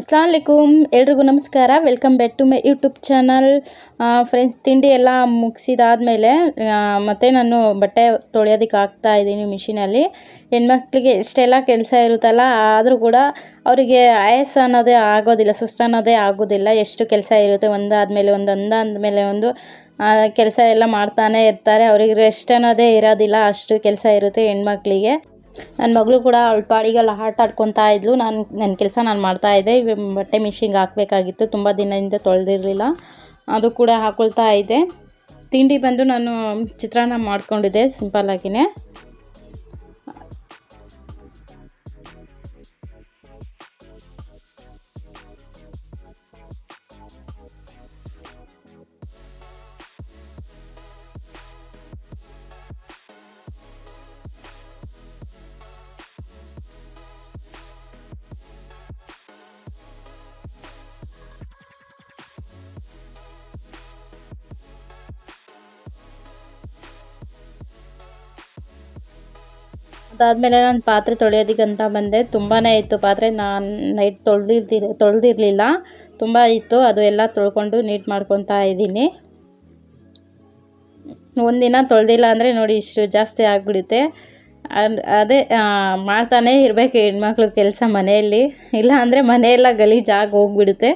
ಅಸ್ಲಾಮಲೈಕುಮ್ ಎಲ್ರಿಗೂ ನಮಸ್ಕಾರ. Welcome back to my YouTube channel. Friends, ತಿಂಡಿ ಎಲ್ಲ ಮುಗಿಸಿದಾದ್ಮೇಲೆ ಮತ್ತೆ ನಾನು ಬಟ್ಟೆ ತೊಳೆಯೋದಕ್ಕೆ ಹಾಕ್ತಾ ಇದ್ದೀನಿ ಮಿಷಿನಲ್ಲಿ. ಹೆಣ್ಮಕ್ಳಿಗೆ ಎಷ್ಟೆಲ್ಲ ಕೆಲಸ ಇರುತ್ತಲ್ಲ, ಆದರೂ ಕೂಡ ಅವರಿಗೆ ಆಯಸ್ ಅನ್ನೋದೇ ಆಗೋದಿಲ್ಲ, ಸುಸ್ತು ಅನ್ನೋದೇ ಆಗೋದಿಲ್ಲ. ಎಷ್ಟು ಕೆಲಸ ಇರುತ್ತೆ, ಒಂದಾದಮೇಲೆ ಒಂದು ಒಂದಾದಮೇಲೆ ಒಂದು ಕೆಲಸ ಎಲ್ಲ ಮಾಡ್ತಾನೆ ಇರ್ತಾರೆ. ಅವ್ರಿಗೆ ರೆಸ್ಟ್ ಅನ್ನೋದೇ ಇರೋದಿಲ್ಲ, ಅಷ್ಟು ಕೆಲಸ ಇರುತ್ತೆ ಹೆಣ್ಮಕ್ಳಿಗೆ. ನನ್ನ ಮಗಳು ಕೂಡ ಅವಳ ಪಾಡಿಗೆಲ್ಲ ಆಟ ಆಡ್ಕೊತಾ ಇದ್ಲು. ನಾನು ನನ್ನ ಕೆಲಸ ನಾನು ಮಾಡ್ತಾಯಿದ್ದೆ ಬಟ್ಟೆ ಮಿಷಿನ್ಗೆ ಹಾಕಬೇಕಾಗಿತ್ತು. ತುಂಬ ದಿನದಿಂದ ತೊಳೆದಿರಲಿಲ್ಲ. ಅದು ಕೂಡ ಹಾಕ್ಕೊಳ್ತಾ ಇದ್ದೆ. ತಿಂಡಿ ಬಂದು ನಾನು ಚಿತ್ರಾನ್ನ ಮಾಡ್ಕೊಂಡಿದ್ದೆ ಸಿಂಪಲ್ಲಾಗಿಯೇ ಅದಾದಮೇಲೆ ನಾನು ಪಾತ್ರೆ ತೊಳೆಯೋದಕ್ಕಂತ ಬಂದೆ. ತುಂಬಾ ಇತ್ತು ಪಾತ್ರೆ. ನಾನು ನೈಟ್ ತೊಳೆದಿರ್ತಿರ, ತೊಳೆದಿರಲಿಲ್ಲ. ತುಂಬ ಇತ್ತು. ಅದು ಎಲ್ಲ ತೊಳ್ಕೊಂಡು ನೀಟ್ ಮಾಡ್ಕೊತಾ ಇದ್ದೀನಿ. ಒಂದಿನ ತೊಳೆದಿಲ್ಲ ಅಂದರೆ ನೋಡಿ ಇಷ್ಟು ಜಾಸ್ತಿ ಆಗಿಬಿಡುತ್ತೆ. ಅದೇ ಮಾಡ್ತಾನೇ ಇರಬೇಕು ಹೆಣ್ಮಕ್ಳು ಕೆಲಸ ಮನೆಯಲ್ಲಿ. ಇಲ್ಲ ಅಂದರೆ ಮನೆಯೆಲ್ಲ ಗಲೀಜಾಗಿ ಹೋಗ್ಬಿಡುತ್ತೆ.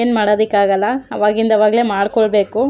ಏನು ಮಾಡೋದಕ್ಕಾಗಲ್ಲ. ಅವಾಗಿಂದ ಅವಾಗಲೇ ಮಾಡ್ಕೊಳ್ಬೇಕು.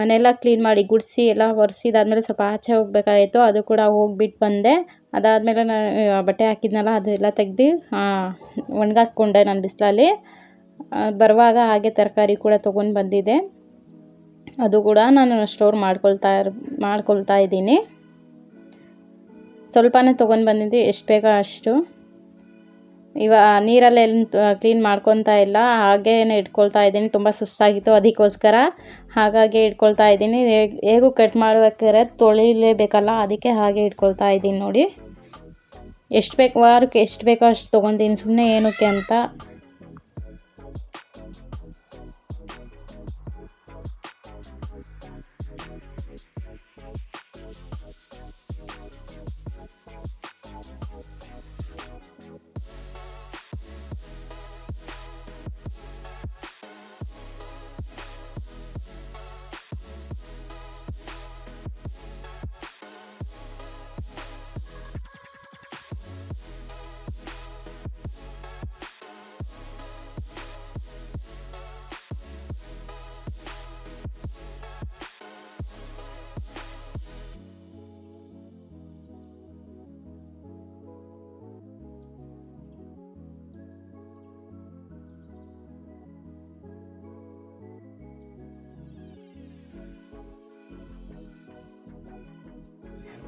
ಮನೆಯೆಲ್ಲ ಕ್ಲೀನ್ ಮಾಡಿ ಗುಡಿಸಿ ಎಲ್ಲ ಒರೆಸಿದಾದ್ಮೇಲೆ ಸ್ವಲ್ಪ ಆಚೆ ಹೋಗ್ಬೇಕಾಗಿತ್ತು ಅದು ಕೂಡ ಹೋಗಿಬಿಟ್ಟು ಬಂದೆ. ಅದಾದಮೇಲೆ ನಾನು ಬಟ್ಟೆ ಹಾಕಿದ್ನಲ್ಲ, ಅದೆಲ್ಲ ತೆಗ್ದು ಒಣಗಾಕ್ಕೊಂಡೆ ನಾನು ಬಿಸಿಲಲ್ಲಿ. ಬರುವಾಗ ಹಾಗೆ ತರಕಾರಿ ಕೂಡ ತೊಗೊಂಡು ಬಂದಿದ್ದೆ. ಅದು ಕೂಡ ನಾನು ಸ್ಟೋರ್ ಮಾಡ್ಕೊಳ್ತಾ ಮಾಡ್ಕೊಳ್ತಾ ಇದ್ದೀನಿ. ಸ್ವಲ್ಪನೇ ತೊಗೊಂಡು ಬಂದಿದ್ದೆ, ಎಷ್ಟು ಬೇಗ ಅಷ್ಟು. ಇವ ನೀರಲ್ಲಿ ಏನು ಕ್ಲೀನ್ ಮಾಡ್ಕೊತಾ ಇಲ್ಲ. ಹಾಗೇನೆ ಇಟ್ಕೊಳ್ತಾ ಇದ್ದೀನಿ. ತುಂಬ ಸುಸ್ತಾಗಿತ್ತು ಅದಕ್ಕೋಸ್ಕರ. ಹಾಗಾಗಿ ಇಟ್ಕೊಳ್ತಾ ಇದ್ದೀನಿ. ಹೇಗೂ ಕಟ್ ಮಾಡಬೇಕಾದ್ರೆ ತೊಳಿಲೇಬೇಕಲ್ಲ, ಅದಕ್ಕೆ ಹಾಗೆ ಇಟ್ಕೊಳ್ತಾ ಇದ್ದೀನಿ ನೋಡಿ. ಎಷ್ಟು ಬೇಕು, ವಾರಕ್ಕೆ ಎಷ್ಟು ಬೇಕೋ ಅಷ್ಟು ತೊಗೊತೀನಿ ಸುಮ್ಮನೆ ಏನಕ್ಕೆ ಅಂತ.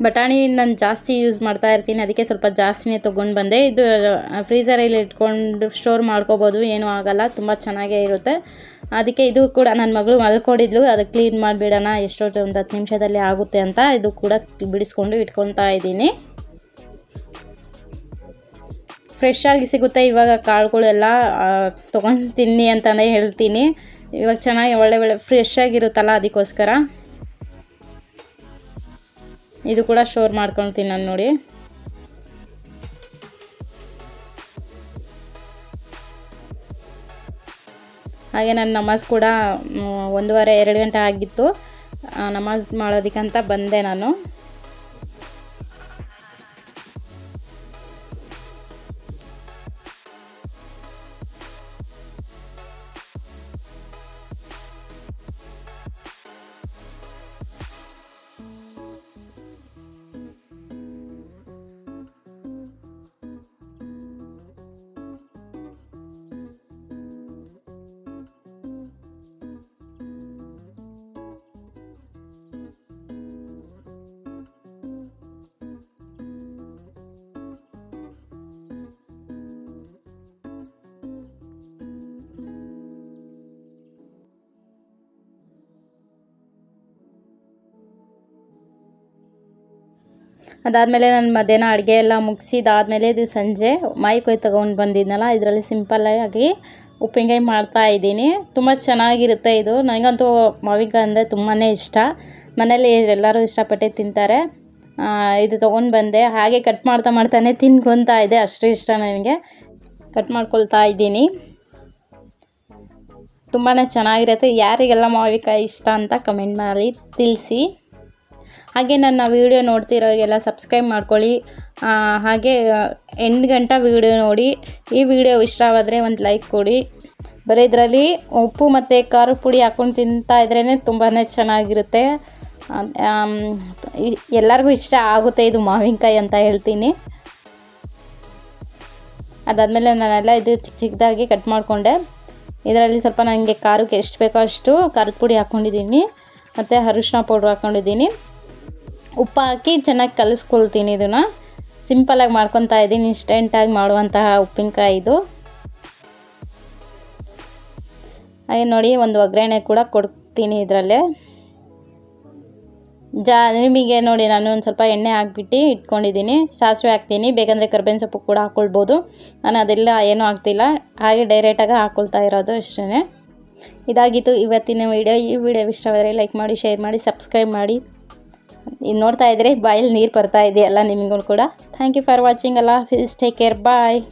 ಬಟಾಣಿ ನಾನು ಜಾಸ್ತಿ ಯೂಸ್ ಮಾಡ್ತಾ ಇರ್ತೀನಿ. ಅದಕ್ಕೆ ಸ್ವಲ್ಪ ಜಾಸ್ತಿನೇ ತೊಗೊಂಡು ಬಂದೆ. ಇದು ಫ್ರೀಝರಲ್ಲಿ ಇಟ್ಕೊಂಡು ಸ್ಟೋರ್ ಮಾಡ್ಕೋಬೋದು. ಏನೂ ಆಗೋಲ್ಲ. ತುಂಬ ಚೆನ್ನಾಗೇ ಇರುತ್ತೆ. ಅದಕ್ಕೆ ಇದು ಕೂಡ ನನ್ನ ಮಗಳು ಮಲ್ಕೊಂಡಿದ್ಲು. ಅದು ಕ್ಲೀನ್ ಮಾಡಿಬಿಡೋಣ. ಎಷ್ಟೊತ್ತು ಒಂದು ಹತ್ತು ನಿಮಿಷದಲ್ಲಿ ಆಗುತ್ತೆ ಅಂತ ಇದು ಕೂಡ ಬಿಡಿಸ್ಕೊಂಡು ಇಟ್ಕೊತಾ ಇದ್ದೀನಿ. ಫ್ರೆಶ್ ಆಗಿ ಸಿಗುತ್ತೆ ಇವಾಗ ಕಾಳುಗಳೆಲ್ಲ. ತೊಗೊಂಡು ತಿನ್ನಿ ಅಂತಲೇ ಹೇಳ್ತೀನಿ. ಇವಾಗ ಚೆನ್ನಾಗಿ ಒಳ್ಳೆ ಒಳ್ಳೆ ಫ್ರೆಶ್ ಆಗಿರುತ್ತಲ್ಲ ಅದಕ್ಕೋಸ್ಕರ. ಇದು ಕೂಡ ಶೋರ್ ಮಾಡ್ಕೊಳ್ತೀನಿ ನಾನು ನೋಡಿ. ಹಾಗೆ ನನ್ನ ನಮಾಜ್ ಕೂಡ ಒಂದೂವರೆ, ಎರಡು ಗಂಟೆ ಆಗಿತ್ತು. ನಮಾಜ್ ಮಾಡೋದಕ್ಕಂತ ಬಂದೆ ನಾನು. ಅದಾದಮೇಲೆ ನಾನು ಮಧ್ಯಾಹ್ನ ಅಡುಗೆ ಎಲ್ಲ ಮುಗಿಸಿದಾದ್ಮೇಲೆ ಇದು ಸಂಜೆ ಮೈ ಕೊಯ್ ತೊಗೊಂಡು ಬಂದಿದ್ನಲ್ಲ, ಇದರಲ್ಲಿ ಸಿಂಪಲ್ಲಾಗಿ ಉಪ್ಪಿನಕಾಯಿ ಮಾಡ್ತಾ ಇದ್ದೀನಿ. ತುಂಬ ಚೆನ್ನಾಗಿರುತ್ತೆ ಇದು. ನನಗಂತೂ ಮಾವಿನಕಾಯಿ ಅಂದರೆ ತುಂಬಾ ಇಷ್ಟ. ಮನೇಲಿ ಎಲ್ಲರೂ ಇಷ್ಟಪಟ್ಟೆ ತಿಂತಾರೆ. ಇದು ತೊಗೊಂಡು ಬಂದೆ. ಹಾಗೆ ಕಟ್ ಮಾಡ್ತಾ ಮಾಡ್ತಾನೆ ತಿನ್ಕೊತಾ ಇದೆ. ಅಷ್ಟು ಇಷ್ಟ ನನಗೆ. ಕಟ್ ಮಾಡ್ಕೊಳ್ತಾ ಇದ್ದೀನಿ. ತುಂಬಾ ಚೆನ್ನಾಗಿರುತ್ತೆ. ಯಾರಿಗೆಲ್ಲ ಮಾವಿನಕಾಯಿ ಇಷ್ಟ ಅಂತ ಕಮೆಂಟ್ ಮಾಡಿ ತಿಳಿಸಿ. ಹಾಗೆ ನನ್ನ ವೀಡಿಯೋ ನೋಡ್ತಿರೋರಿಗೆಲ್ಲ ಸಬ್ಸ್ಕ್ರೈಬ್ ಮಾಡ್ಕೊಳ್ಳಿ. ಹಾಗೆ ಎಂಟು ಗಂಟೆ ವೀಡಿಯೋ ನೋಡಿ. ಈ ವಿಡಿಯೋ ಇಷ್ಟವಾದರೆ ಒಂದು ಲೈಕ್ ಕೊಡಿ. ಬರೀ ಇದರಲ್ಲಿ ಉಪ್ಪು ಮತ್ತು ಖಾರದ ಪುಡಿ ಹಾಕ್ಕೊಂಡು ತಿಂತಾ ಇದ್ರೇ ತುಂಬಾ ಚೆನ್ನಾಗಿರುತ್ತೆ. ಎಲ್ಲರಿಗೂ ಇಷ್ಟ ಆಗುತ್ತೆ ಇದು ಮಾವಿನಕಾಯಿ ಅಂತ ಹೇಳ್ತೀನಿ. ಅದಾದಮೇಲೆ ನಾನೆಲ್ಲ ಇದು ಚಿಕ್ಕ ಚಿಕ್ಕದಾಗಿ ಕಟ್ ಮಾಡಿಕೊಂಡೆ. ಇದರಲ್ಲಿ ಸ್ವಲ್ಪ ನನಗೆ ಖಾರಕ್ಕೆ ಎಷ್ಟು ಬೇಕೋ ಅಷ್ಟು ಖಾರದ ಪುಡಿ ಹಾಕ್ಕೊಂಡಿದ್ದೀನಿ ಮತ್ತು ಅರಿಶಿನ ಪೌಡ್ರ್ ಹಾಕ್ಕೊಂಡಿದ್ದೀನಿ ಉಪ್ಪು ಹಾಕಿ ಚೆನ್ನಾಗಿ ಕಲಿಸ್ಕೊಳ್ತೀನಿ ಇದನ್ನು. ಸಿಂಪಲಾಗಿ ಮಾಡ್ಕೊತಾ ಇದ್ದೀನಿ ಇನ್ಸ್ಟೆಂಟಾಗಿ ಮಾಡುವಂತಹ ಉಪ್ಪಿನಕಾಯಿ ಇದು ಹಾಗೆ ನೋಡಿ, ಒಂದು ಒಗ್ಗರಣೆ ಕೂಡ ಕೊಡ್ತೀನಿ ಇದರಲ್ಲೇ. ಜಾ, ನಿಮಗೆ ನೋಡಿ, ನಾನು ಒಂದು ಸ್ವಲ್ಪ ಎಣ್ಣೆ ಹಾಕ್ಬಿಟ್ಟು ಇಟ್ಕೊಂಡಿದ್ದೀನಿ. ಸಾಸಿವೆ ಹಾಕ್ತೀನಿ, ಬೇಕಂದರೆ ಕರ್ಬೇವಿನ ಸೊಪ್ಪು ಕೂಡ ಹಾಕ್ಕೊಳ್ಬೋದು ನಾನು ಅದೆಲ್ಲ ಏನೂ ಹಾಕ್ತಿಲ್ಲ. ಹಾಗೆ ಡೈರೆಕ್ಟಾಗಿ ಹಾಕ್ಕೊಳ್ತಾ ಇರೋದು ಅಷ್ಟೇ ಇದಾಗಿತ್ತು ಇವತ್ತಿನ ವಿಡಿಯೋ. ಈ ವಿಡಿಯೋ ಇಷ್ಟವಾದರೆ ಲೈಕ್ ಮಾಡಿ, ಶೇರ್ ಮಾಡಿ ಸಬ್ಸ್ಕ್ರೈಬ್ ಮಾಡಿ. ನೋಡ್ತಾ ಇದ್ರೆ, ಬಾಯಲ್ಲಿ ನೀರು ಬರ್ತಾ ಇದೆಯಲ್ಲ ನಿಮಗೂ ಕೂಡ. ಥ್ಯಾಂಕ್ ಯು ಫಾರ್ ವಾಚಿಂಗ್ ಅಲ್ಲ. Peace take care bye